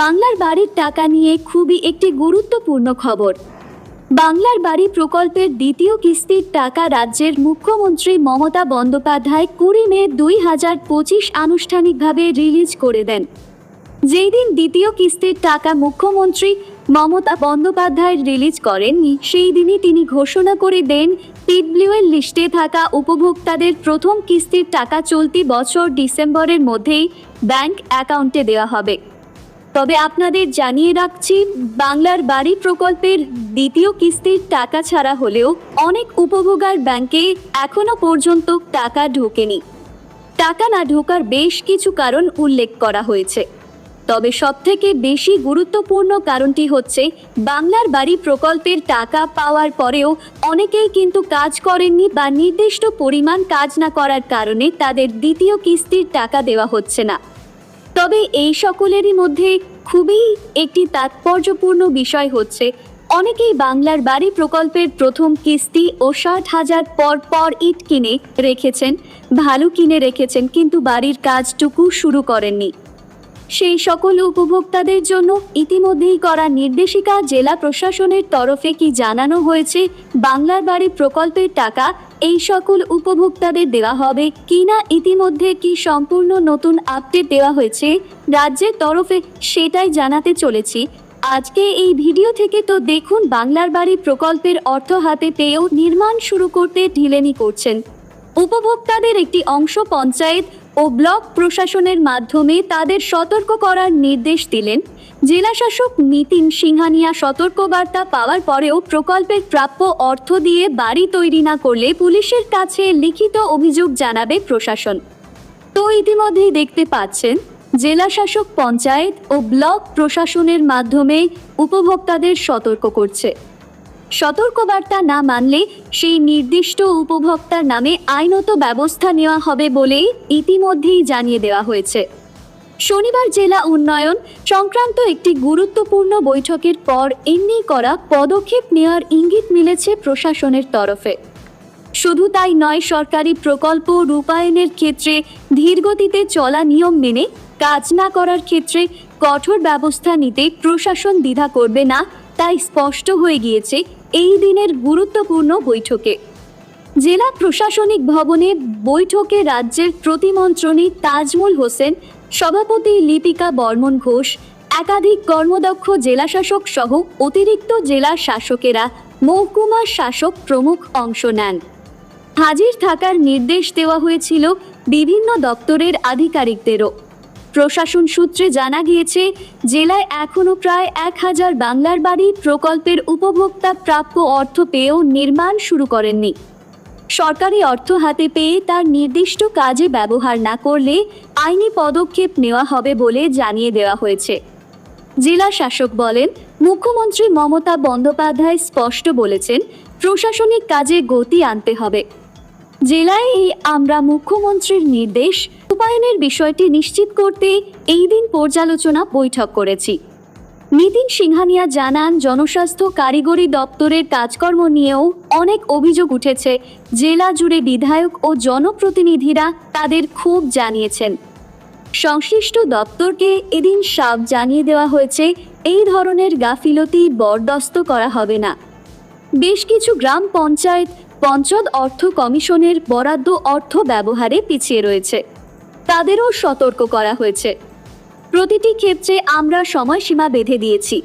বাংলার বাড়ির টাকা নিয়ে খুবই একটি গুরুত্বপূর্ণ খবর। বাংলার বাড়ি প্রকল্পের দ্বিতীয় কিস্তির টাকা রাজ্যের মুখ্যমন্ত্রী মমতা বন্দ্যোপাধ্যায় কুড়ি মে দুই হাজার পঁচিশ আনুষ্ঠানিকভাবে রিলিজ করে দেন। যেই দিন দ্বিতীয় কিস্তির টাকা মুখ্যমন্ত্রী মমতা বন্দ্যোপাধ্যায় রিলিজ করেননি, সেই দিনই তিনি ঘোষণা করে দেন, পিডব্লিউএল লিস্টে থাকা উপভোক্তাদের প্রথম কিস্তির টাকা চলতি বছর ডিসেম্বরের মধ্যেই ব্যাংক অ্যাকাউন্টে দেওয়া হবে। তবে আপনাদের জানিয়ে রাখছি, বাংলার বাড়ি প্রকল্পের দ্বিতীয় কিস্তির টাকা ছাড়া হলেও অনেক উপভোগার ব্যাংকে এখনও পর্যন্ত টাকা ঢোকেনি। টাকা না ঢোকার বেশ কিছু কারণ উল্লেখ করা হয়েছে। তবে সবথেকে বেশি গুরুত্বপূর্ণ কারণটি হচ্ছে, বাংলার বাড়ি প্রকল্পের টাকা পাওয়ার পরেও অনেকেই কিন্তু কাজ করেননি বা নির্দিষ্ট পরিমাণ কাজ না করার কারণে তাদের দ্বিতীয় কিস্তির টাকা দেওয়া হচ্ছে না। তবে এই সকলেরই মধ্যে খুবই একটি তাৎপর্যপূর্ণ বিষয় হচ্ছে, অনেকেই বাংলার বাড়ি প্রকল্পের প্রথম কিস্তি ও ষাট হাজার পর পর ইট কিনে রেখেছেন, ভালো কিনে রেখেছেন, কিন্তু বাড়ির কাজটুকু শুরু করেননি। সেই সকল উপভোক্তাদের জন্য ইতিমধ্যেই করা নির্দেশিকা জেলা প্রশাসনের তরফে কি জানানো হয়েছে, বাংলার বাড়ি প্রকল্পের টাকা এই সকল উপভোক্তাদের দেওয়া হবে কিনা ইতিমধ্যে কি সম্পূর্ণ নতুন আপডেট দেওয়া হয়েছে রাজ্যের তরফে সেটাই জানাতে চলেছি। আজকে এই ভিডিও থেকে তো দেখুন বাংলার বাড়ি প্রকল্পের অর্থ হাতে পেয়েও নির্মাণ শুরু করতে ঢিলেনি করছেন। উপভোক্তাদের একটি অংশ পঞ্চায়েত ও ব্লক প্রশাসনের মাধ্যমে তাদের সতর্ক করার নির্দেশ দিলেন জেলাশাসক নিতিন সিংহানিয়া। সতর্কবার্তা পাওয়ার পরেও প্রকল্পের প্রাপ্য অর্থ দিয়ে বাড়ি তৈরি না করলে পুলিশের কাছে লিখিত অভিযোগ জানাবে প্রশাসন। তো ইতিমধ্যেই দেখতে পাচ্ছেন, জেলাশাসক পঞ্চায়েত ও ব্লক প্রশাসনের মাধ্যমে উপভোক্তাদের সতর্ক করছে। সতর্কবার্তা না মানলে সেই নির্দিষ্ট উপভোক্তার নামে আইনত ব্যবস্থা নেওয়া হবে বলেই ইতিমধ্যেই জানিয়ে দেওয়া হয়েছে। শনিবার জেলা উন্নয়ন সংক্রান্ত একটি গুরুত্বপূর্ণ বৈঠকের পর এমনি করা পদক্ষেপ নেওয়ার ইঙ্গিত মিলেছে প্রশাসনের তরফে। শুধু তাই নয়, সরকারি প্রকল্প রূপায়ণের ক্ষেত্রে ধীরগতিতে চলা নিয়ম মেনে কাজ না করার ক্ষেত্রে কঠোর ব্যবস্থা নিতে প্রশাসন দ্বিধা করবে না, তাই স্পষ্ট হয়ে গিয়েছে এই দিনের গুরুত্বপূর্ণ বৈঠকে। জেলা প্রশাসনিক ভবনে বৈঠকে রাজ্যের প্রতিমন্ত্রণী তাজমুল হোসেন, সভাপতি লিপিকা বর্মন ঘোষ, একাধিক কর্মদক্ষ জেলাশাসক সহ অতিরিক্ত জেলা শাসকেরা মহকুমা শাসক প্রমুখ অংশ নেন। হাজির থাকার নির্দেশ দেওয়া হয়েছিল বিভিন্ন দপ্তরের আধিকারিকদেরও। প্রশাসন সূত্রে জানা গিয়েছে, জেলায় এখনও প্রায় এক হাজার বাংলার বাড়ি প্রকল্পের উপভোক্তা প্রাপ্য অর্থ পেয়েও নির্মাণ শুরু করেননি। সরকারি অর্থ হাতে পেয়ে তার নির্দিষ্ট কাজে ব্যবহার না করলে আইনি পদক্ষেপ নেওয়া হবে বলে জানিয়ে দেওয়া হয়েছে। জেলা শাসক বলেন, মুখ্যমন্ত্রী মমতা বন্দ্যোপাধ্যায় স্পষ্ট বলেছেন, প্রশাসনিক কাজে গতি আনতে হবে। জেলায় এই আমরা মুখ্যমন্ত্রীর নির্দেশ রূপায়ণের বিষয়টি নিশ্চিত করতে এই দিন পর্যালোচনা বৈঠক করেছি। নিতিন সিংহানিয়া জানান, জনস্বাস্থ্য কারিগরি দপ্তরের কাজকর্ম নিয়েও অনেক অভিযোগ উঠেছে। জেলা জুড়ে বিধায়ক ও জনপ্রতিনিধিরা তাদের ক্ষোভ জানিয়েছেন। সংশ্লিষ্ট দপ্তরকে এদিন সাপ জানিয়ে দেওয়া হয়েছে, এই ধরনের গাফিলতি বরদস্ত করা হবে না। বেশ কিছু গ্রাম পঞ্চায়েত পঞ্চায়েত অর্থ কমিশনের বরাদ্দ অর্থ ব্যবহারে পিছিয়ে রয়েছে। তাদেরও সতর্ক করা হয়েছে। প্রতিটি ক্ষেত্রে আমরা সময়সীমা বেঁধে দিয়েছি।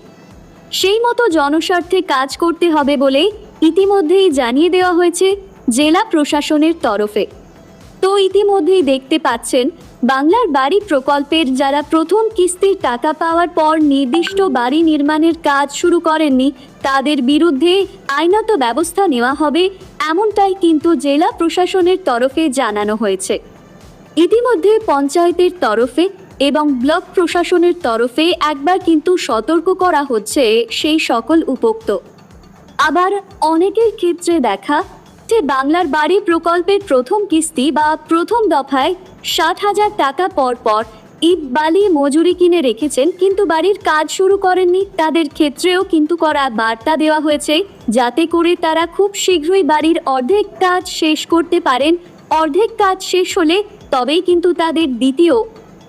সেই মতো জনস্বার্থে কাজ করতে হবে বলে ইতিমধ্যেই জানিয়ে দেওয়া হয়েছে জেলা প্রশাসনের তরফে। তো ইতিমধ্যেই দেখতে পাচ্ছেন, বাংলার বাড়ি প্রকল্পের যারা প্রথম কিস্তির টাকা পাওয়ার পর নির্দিষ্ট বাড়ি নির্মাণের কাজ শুরু করেননি, তাদের বিরুদ্ধে আইনত ব্যবস্থা নেওয়া হবে এমনটাই কিন্তু জেলা প্রশাসনের তরফে জানানো হয়েছে। ইতিমধ্যে পঞ্চায়েতের তরফে এবং ব্লক প্রশাসনের তরফে একবার কিন্তু সতর্ক করা হচ্ছে সেই সকল উপোক্ত। আবার অনেকের ক্ষেত্রে দেখা যে বাংলার বাড়ি প্রকল্পের প্রথম কিস্তি বা প্রথম দফায় ষাট হাজার টাকা পর পর ইট, বালি, মজুরি কিনে রেখেছেন কিন্তু বাড়ির কাজ শুরু করেননি। তাদের ক্ষেত্রেও কিন্তু করা বার্তা দেওয়া হয়েছে যাতে করে তারা খুব শীঘ্রই বাড়ির অর্ধেক কাজ শেষ করতে পারেন অর্ধেক কাজ শেষ হলে তবেই কিন্তু তাদের দ্বিতীয়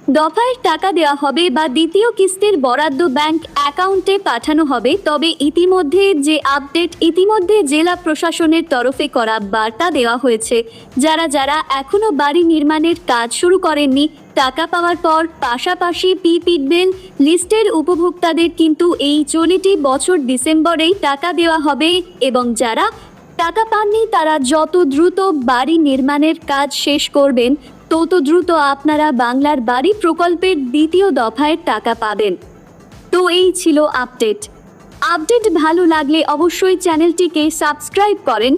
দফায় টাকা দেওয়া হবে বা দ্বিতীয় কিস্তির বরাদ্দ ব্যাংক অ্যাকাউন্টে পাঠানো হবে। তবে ইতিমধ্যে যে আপডেট, ইতিমধ্যে জেলা প্রশাসনের তরফে করা বার্তা দেওয়া হয়েছে, যারা যারা এখনও বাড়ি নির্মাণের কাজ শুরু করেননি, টাকা পাওয়ার পর পাশাপাশি পিপিডবেল লিস্টের উপভোক্তাদের কিন্তু এই চলিটি বছর ডিসেম্বরেই টাকা দেওয়া হবে এবং যারা টাকা পাননি, তারা যত দ্রুত বাড়ি নির্মাণের কাজ শেষ করবেন, তত দ্রুত আপনারা বাংলার বাড়ি প্রকল্পের দ্বিতীয় দফায় টাকা পাবেন। তো এই ছিল আপডেট। আপডেট ভালো লাগলে অবশ্যই চ্যানেলটিকে সাবস্ক্রাইব করেন।